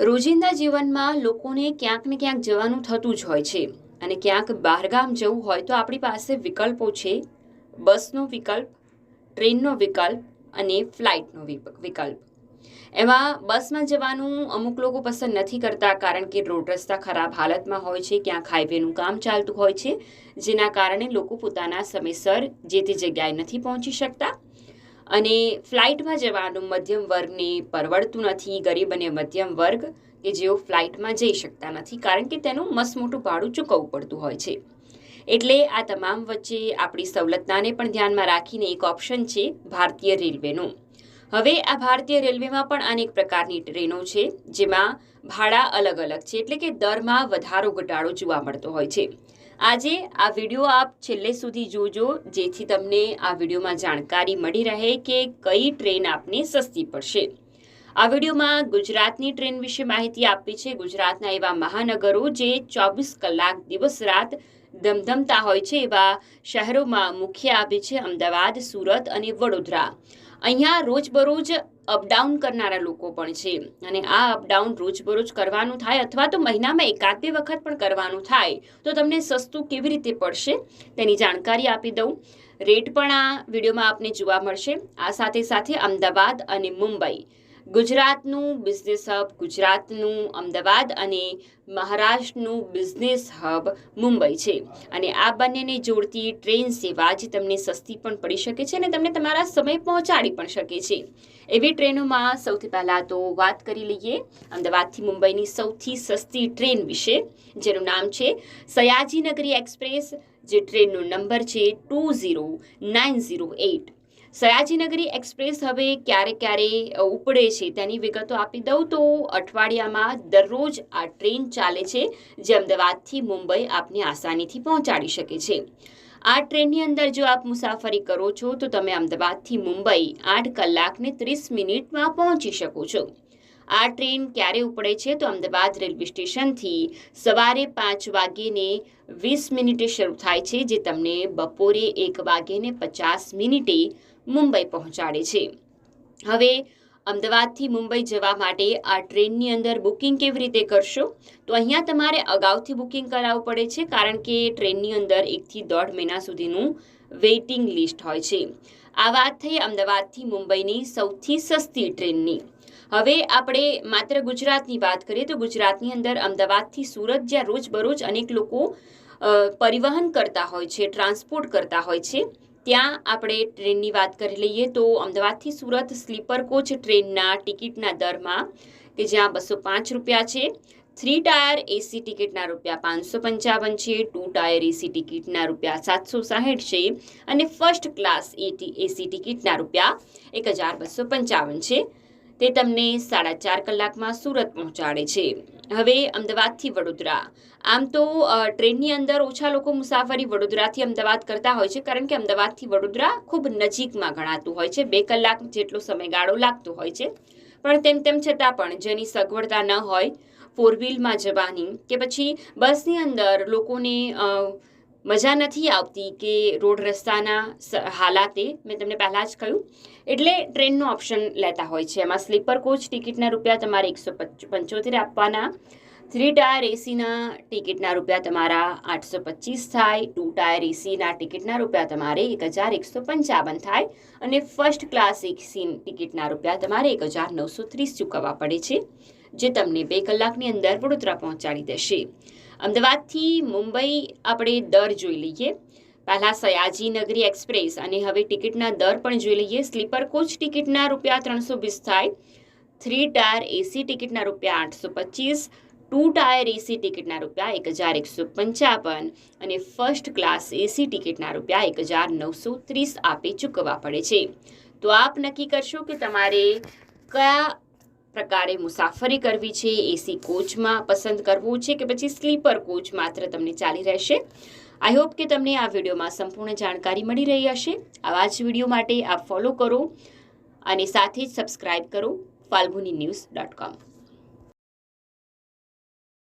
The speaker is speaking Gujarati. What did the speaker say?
રોજિંદા જીવનમાં લોકોને ક્યાંક ને ક્યાંક જવાનું થતું જ હોય છે. અને ક્યાંક બહારગામ જવું હોય તો આપણી પાસે વિકલ્પો છે. બસનો વિકલ્પ, ટ્રેનનો વિકલ્પ અને ફ્લાઇટનો વિકલ્પ. એમાં બસમાં જવાનું અમુક લોકો પસંદ નથી કરતા કારણ કે રોડ રસ્તા ખરાબ હાલતમાં હોય છે, ક્યાંક હાઈવેનું કામ ચાલતું હોય છે, જેના કારણે લોકો પોતાના સમયસર જે તે જગ્યાએ નથી પહોંચી શકતા. અને ફ્લાઇટમાં જવાનું મધ્યમ વર્ગને પરવડતું નથી, ગરીબ અને મધ્યમ વર્ગ કે જેઓ ફ્લાઇટમાં જઈ શકતા નથી, કારણ કે તેનું મસ્ત ભાડું ચૂકવવું પડતું હોય છે. એટલે આ તમામ વચ્ચે આપણી સવલતનાને પણ ધ્યાનમાં રાખીને એક ઓપ્શન છે ભારતીય રેલવેનું. હવે આ ભારતીય રેલવેમાં પણ અનેક પ્રકારની ટ્રેનો છે, જેમાં ભાડા અલગ અલગ છે, એટલે કે દરમાં વધારો ઘટાડો જોવા મળતો હોય છે. આજે આ વીડિયો આપ છેલ્લે સુધી જોજો, જેથી તમને આ વિડીયોમાં જાણકારી મળી રહે કે કઈ ટ્રેન આપને સસ્તી પડશે. આ વિડીયોમાં ગુજરાતની ટ્રેન વિશે માહિતી આપી છે. ગુજરાતના એવા મહાનગરો જે ચોવીસ કલાક દિવસ રાત ધમધમતા હોય છે, એવા શહેરોમાં મુખ્ય આવે છે અમદાવાદ, સુરત અને વડોદરા. અહીંયા રોજબરોજ અપડાઉન કરનારા લોકો પણ છે. અને આ અપડાઉન રોજબરોજ કરવાનું થાય અથવા તો મહિનામાં એકાદ બે વખત પણ કરવાનું થાય. તો તમને સસ્તું કેવી રીતે પડશે? તેની જાણકારી આપી દઉં. રેટ પણ આ વિડીયોમાં આપને જોવા મળશે. આ સાથે સાથે અમદાવાદ અને મુંબઈ. ગુજરાતનું બિઝનેસ હબ ગુજરાતનું અમદાવાદ અને મહારાષ્ટ્રનું બિઝનેસ હબ મુંબઈ છે. અને આ બંનેને જોડતી ટ્રેન સેવા જે તમને સસ્તી પણ પડી શકે છે અને તમને તમારા સમય પહોંચાડી પણ શકે છે. એવી ટ્રેનોમાં સૌથી પહેલાં તો વાત કરી લઈએ અમદાવાદથી મુંબઈની સૌથી સસ્તી ટ્રેન વિશે, જેનું નામ છે સયાજીનગરી એક્સપ્રેસ, જે ટ્રેનનો નંબર છે two zero nine zero eight. Sayajinagari express હવે ક્યારે ક્યારે ઉપડે છે. તેની વિગતો આપી દઉં તો અઠવાડિયામાં દરરોજ આ ટ્રેન ચાલે છે, જે અમદાવાદથી મુંબઈ આપને આસાનીથી પહોંચાડી શકે છે. આ ટ્રેનની અંદર જો આપ મુસાફરી કરો છો તો તમે અમદાવાદથી મુંબઈ આઠ કલાકને ત્રીસ મિનિટમાં પહોંચી શકો છો. આ ટ્રેન ક્યારે ઉપડે છે તો અમદાવાદ રેલવે સ્ટેશનથી સવારે પાંચ વાગ્યેને વીસ મિનિટે શરૂ થાય છે, જે તમને બપોરે એક વાગ્યેને પચાસ મિનિટે મુંબઈ પહોંચાડે છે. હવે અમદાવાદથી મુંબઈ જવા માટે આ ટ્રેનની અંદર બુકિંગ કેવી રીતે કરશો? તો અહીંયા તમારે અગાઉથી બુકિંગ કરાવવું પડે છે, કારણ કે ટ્રેનની અંદર એકથી દોઢ મહિના સુધીનું વેઇટિંગ લિસ્ટ હોય છે. આ વાત થઈ અમદાવાદથી મુંબઈની સૌથી સસ્તી ટ્રેનની. હવે આપણે માત્ર ગુજરાતની વાત કરીએ તો ગુજરાતની અંદર અમદાવાદથી સુરત જ્યાં રોજબરોજ અનેક લોકો પરિવહન કરતા હોય છે, ટ્રાન્સપોર્ટ કરતા હોય છે, ત્યાં આપણે ટ્રેનની વાત કરી લઈએ તો અમદાવાદથી સુરત સ્લીપર કોચ ટ્રેનના ટિકિટના દરમાં કે જ્યાં બસો પાંચ રૂપિયા છે, થ્રી ટાયર એસી ટિકિટના રૂપિયા પાંચસો પંચાવન છે, ટુ ટાયર એસી ટિકિટના રૂપિયા સાતસો સાહીઠ છે અને ફર્સ્ટ ક્લાસ એટી, એસી ટિકિટના રૂપિયા એક હજાર બસો પંચાવન છે. તે તમને સાડા ચાર કલાકમાં સુરત પહોંચાડે છે. હવે અમદાવાદથી વડોદરા. આમ તો ટ્રેનની અંદર ઓછા લોકો મુસાફરી વડોદરાથી અમદાવાદ કરતા હોય છે, કારણ કે અમદાવાદથી વડોદરા ખૂબ નજીકમાં ગણાતું હોય છે, બે કલાક જેટલો સમયગાળો લાગતો હોય છે. પણ તેમ તેમ છતાં પણ જેની સગવડતા ન હોય ફોર વ્હીલમાં જવાની કે પછી બસની અંદર લોકોને મજા નથી આવતી કે રોડ રસ્તાના હાલાતે, મેં તમને પહેલાં જ કહ્યું, એટલે ટ્રેનનો ઓપ્શન લેતા હોય છે. એમાં સ્લીપર કોચ ટિકિટના રૂપિયા તમારે એકસો પંચોતેર આપવાના. થ્રી ટાયર એસીના ટિકિટના રૂપિયા તમારા આઠસો પચીસ થાય ટુ ટાયર એસીના ટિકિટના રૂપિયા તમારે એક હજાર એકસો પંચાવન થાય અને ફર્સ્ટ ક્લાસ એસી ટિકિટના રૂપિયા તમારે એક હજાર નવસો ત્રીસ ચૂકવવા પડે છે, જે તમને બે કલાકની અંદર વડોદરા પહોંચાડી દેશે. અમદાવાદથી મુંબઈ આપણે દર જોઈ લઈએ. પહેલાં સયાજી નગરી એક્સપ્રેસ અને હવે ટિકિટના દર પણ જોઈ લઈએ. સ્લીપર કોચ ટિકિટના રૂપિયા ત્રણસો વીસ થાય થ્રી ટાયર એસી ટિકિટના રૂપિયા આઠસો પચીસ ટુ ટાયર એસી ટિકિટના રૂપિયા એક હજાર એકસો પંચાવન અને ફર્સ્ટ ક્લાસ એસી ટિકિટના રૂપિયા એક હજાર નવસો ત્રીસ આપી ચૂકવવા પડે છે. તો આપ નક્કી કરશો કે તમારે કયા પ્રકારે મુસાફરી કરવી છે? એસી કોચમાં પસંદ કરવું છે કે પછી સ્લીપર કોચ માત્ર તમને ચાલી રહેશે? આઈ હોપ કે તમને આ વિડીયોમાં સંપૂર્ણ જાણકારી મળી રહી હશે. આવા જ વીડિયો માટે આપ ફોલો કરો અને સાથે જ સબસ્ક્રાઇબ કરો ફાલ્ગુની ન્યૂઝ ડોટ કોમ.